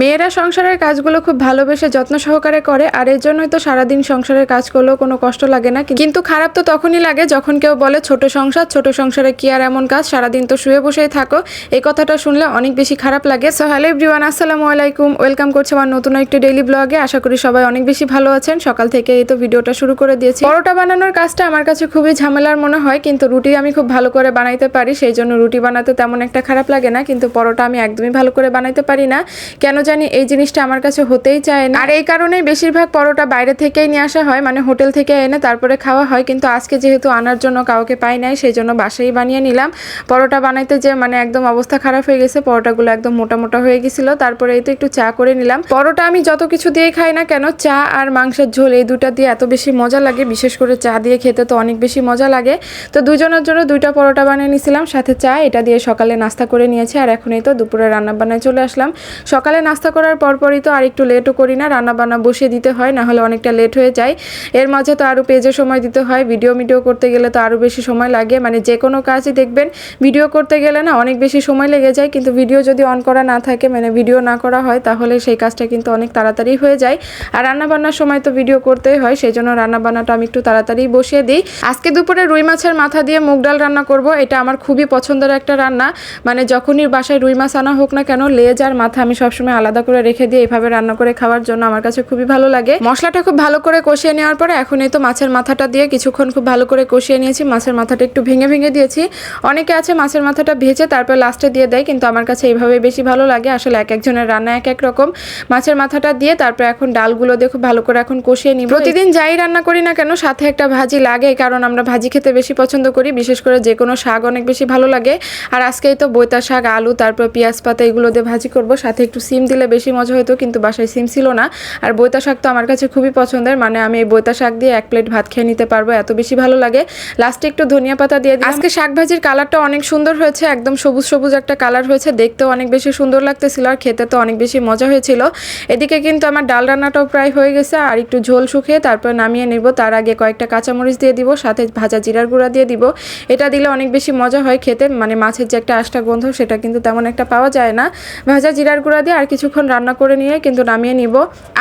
মেয়েরা সংসারের কাজগুলো খুব ভালোবেসে যত্ন সহকারে করে, আর এর জন্যই তো সারাদিন সংসারের কাজ করলেও কোনো কষ্ট লাগে না। কিন্তু খারাপ তো তখনই লাগে যখন কেউ বলে, ছোট সংসার, ছোট সংসারে কি আর এমন কাজ? সারাদিন তো শুয়ে বসেই থাকো। এই কথাটা শুনলে অনেক বেশি খারাপ লাগে। সো হ্যালো এভরিওয়ান আসসালামু আলাইকুম। ওয়েলকাম করছে আমার নতুন একটি ডেইলি ব্লগে আশা করি সবাই অনেক বেশি ভালো আছেন। সকাল থেকে এই তো ভিডিওটা শুরু করে দিয়েছি। পরোটা বানানোর কাজটা আমার কাছে খুবই ঝামেলার মনে হয়, কিন্তু রুটি আমি খুব ভালো করে বানাইতে পারি। সেই জন্য রুটি বানাতে তেমন একটা খারাপ লাগে না, কিন্তু পরোটা আমি একদমই ভালো করে বানাইতে পারি না। কেন জানি এই জিনিসটা আমার কাছে হতেই চায় না। আর এই কারণেই বেশিরভাগ পরোটা বাইরে থেকেই নিয়ে আসা হয় মানে হোটেল থেকে এনে তারপরে খাওয়া হয়। কিন্তু আজকে যেহেতু আনার জন্য কাউকে পাই নাই সেই জন্য বাসায় বানিয়ে নিলাম। পরোটা বানাইতে যে মানে একদম অবস্থা খারাপ হয়ে গেছে, পরোটাগুলো একদম মোটা মোটা হয়ে গেছিল। তারপরে এই তো একটু চা করে নিলাম। পরোটা আমি যত কিছু দিয়ে খাই না কেন, চা আর মাংসের ঝোল এই দুটা দিয়ে এত বেশি মজা লাগে। বিশেষ করে চা দিয়ে খেতে তো অনেক বেশি মজা লাগে। তো দুজনের জন্য দুইটা পরোটা বানিয়ে নিয়েছিলাম সাথে চা, এটা দিয়ে সকালে নাস্তা করে নিয়েছি। আর এখন এই তো দুপুরে রান্না বান্নায় চলে আসলাম। সকালে নাস্তা করার পরপরই তো আর একটু লেটও করি না রান্না বান্না বসিয়ে দিতে হয়, না হলে অনেকটা লেট হয়ে যায়। এর মাঝে তো আরও পেজে সময় দিতে হয় ভিডিও মিডিও করতে গেলে তো আরও বেশি সময় লাগে। মানে যে কোনো কাজই দেখবেন ভিডিও করতে গেলে না অনেক বেশি সময় লেগে যায়, কিন্তু ভিডিও যদি অন করা না থাকে মানে ভিডিও না করা হয়, তাহলে সেই কাজটা কিন্তু অনেক তাড়াতাড়ি হয়ে যায়। আর রান্না বান্নার সময় তো ভিডিও করতেই হয় সেই জন্য রান্না বান্নাটা আমি একটু তাড়াতাড়ি বসিয়ে দিই। আজকে দুপুরে রুই মাছের মাথা দিয়ে মুগ ডাল রান্না করব, এটা আমার খুবই পছন্দের একটা রান্না। মানে যখনই বাসায় রুই মাছ আনা হোক না কেন, লেজ আর মাথা আমি সবসময় আলাদা করে রেখে দিয়ে এভাবে রান্না করে খাওয়ার জন্য আমার কাছে খুবই ভালো লাগে। মশলাটা খুব ভালো করে কষিয়ে নেওয়ার পরে এখন এই তো মাছের মাথাটা দিয়ে কিছুক্ষণ খুব ভালো করে কষিয়ে নিয়েছি। মাছের মাথাটা একটু ভেঙে ভেঙে দিয়েছি। অনেকে আছে মাছের মাথাটা ভেজে তারপর লাস্টে দিয়ে দেয়, কিন্তু আমার কাছে এইভাবে বেশি ভালো লাগে। আসলে এক একজনের রান্না এক এক রকম। মাছের মাথাটা দিয়ে তারপর এখন ডালগুলো দিয়ে খুব ভালো করে এখন কষিয়ে নিই প্রতিদিন যাই রান্না করি না কেন, সাথে একটা ভাজি লাগে, কারণ আমরা ভাজি খেতে বেশি পছন্দ করি। বিশেষ করে যে কোনো শাক অনেক বেশি ভালো লাগে। আর আজকেই তো বৈতা শাক আলু, তারপর পেঁয়াজ পাতা এগুলো দিয়ে ভাজি করব। সাথে একটু সিম দিলে বেশি মজা হতো কিন্তু বাসায় সিম ছিল না। আর বৈতা শাক তো আমার কাছে খুবই পছন্দের মানে আমি এই বৈতা শাক দিয়ে এক প্লেট ভাত খেয়ে নিতে পারব, এত বেশি ভালো লাগে। লাস্টে একটু ধনিয়া পাতা দিয়ে আজকে শাক ভাজির কালারটা অনেক সুন্দর হয়েছে, একদম সবুজ সবুজ একটা কালার হয়েছে, দেখতেও অনেক বেশি সুন্দর লাগতেছিল আর খেতে তো অনেক বেশি মজা হয়েছিল। এদিকে কিন্তু আমার ডাল রান্নাটাও প্রায় হয়ে গেছে, আর একটু ঝোল শুকিয়ে তারপর নামিয়ে নেব, তার আগে কয়েকটা কাঁচামরিচ দিয়ে দিব, সাথে ভাজা জিরার গুঁড়া দিয়ে দিব। এটা দিলে অনেক বেশি মজা হয় খেতে মানে মাছের যে একটা আষ্টা গন্ধ, সেটা কিন্তু তেমন একটা পাওয়া যায় না। ভাজা জিরার গুঁড়া দিয়ে আর কিছুক্ষণ রান্না করে নিয়ে কিন্তু নামিয়ে নিব।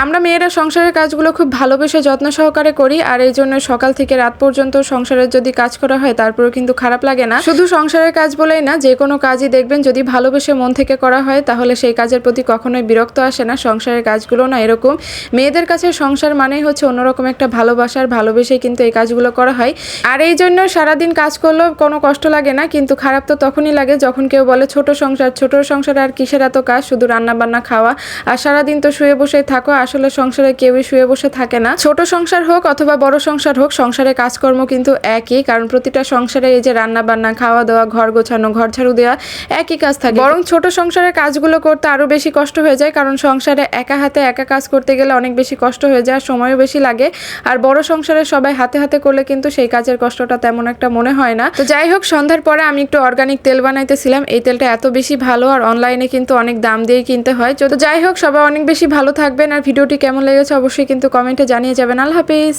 আমরা মেয়েরা সংসারের কাজগুলো খুব ভালোবেসে যত্ন সহকারে করি আর এই জন্য সকাল থেকে রাত পর্যন্ত সংসারের যদি কাজ করা হয় তারপরেও কিন্তু খারাপ লাগে না। শুধু সংসারের কাজ বলেই না, যে কোনো কাজই দেখবেন যদি ভালোবেসে মন থেকে করা হয় তাহলে সেই কাজের প্রতি কখনোই বিরক্ত আসে না, সংসারের কাজগুলো না এরকম। মেয়েদের কাছে সংসার মানেই হচ্ছে অন্যরকম একটা ভালোবাসার ভালোবেসে কিন্তু এই কাজগুলো করা হয়। আর এই জন্য সারাদিন কাজ করলেও কোনো কষ্ট লাগে না, কিন্তু খারাপ তো তখনই লাগে যখন কেউ বলে ছোট সংসার, ছোট সংসারে আর কিসের এত কাজ? শুধু রান্না বান্না খাওয়া। আর সারাদিন তো শুয়ে বসে থাকো, আসলে সংসারে কেউই শুয়ে বসে থাকে না। ছোট সংসার হোক অথবা বড় সংসার হোক, সংসারে কাজকর্ম কিন্তু একই, কারণ প্রতিটা সংসারে এই যে রান্না বান্না খাওয়া দাওয়া ঘর গোছানো, ঘর ঝাড়ু দেওয়া একই কাজ থাকে। বরং ছোট সংসারের কাজগুলো করতে আরও বেশি কষ্ট হয়ে যায়, কারণ সংসারে একা হাতে একা কাজ করতে গেলে অনেক বেশি কষ্ট হয়ে যায়, সময়ও বেশি লাগে। আর বড় সংসারে সবাই হাতে হাতে করলে কিন্তু সেই কাজের কষ্টটা তেমন একটা মনে হয় না। তো যাই হোক, সন্ধ্যার পরে আমি একটু অর্গানিক তেল বানাইতেছিলাম। এই তেলটা এত বেশি ভালো, আর অনলাইনে কিন্তু অনেক দাম দিয়েই কিনতে হয়। তো যাই হোক, সবাই অনেক বেশি ভালো থাকবেন। আর ভিডিওটি কেমন লেগেছে অবশ্যই কিন্তু কমেন্টে জানিয়ে যাবেন। আল্লাহ হাফিজ।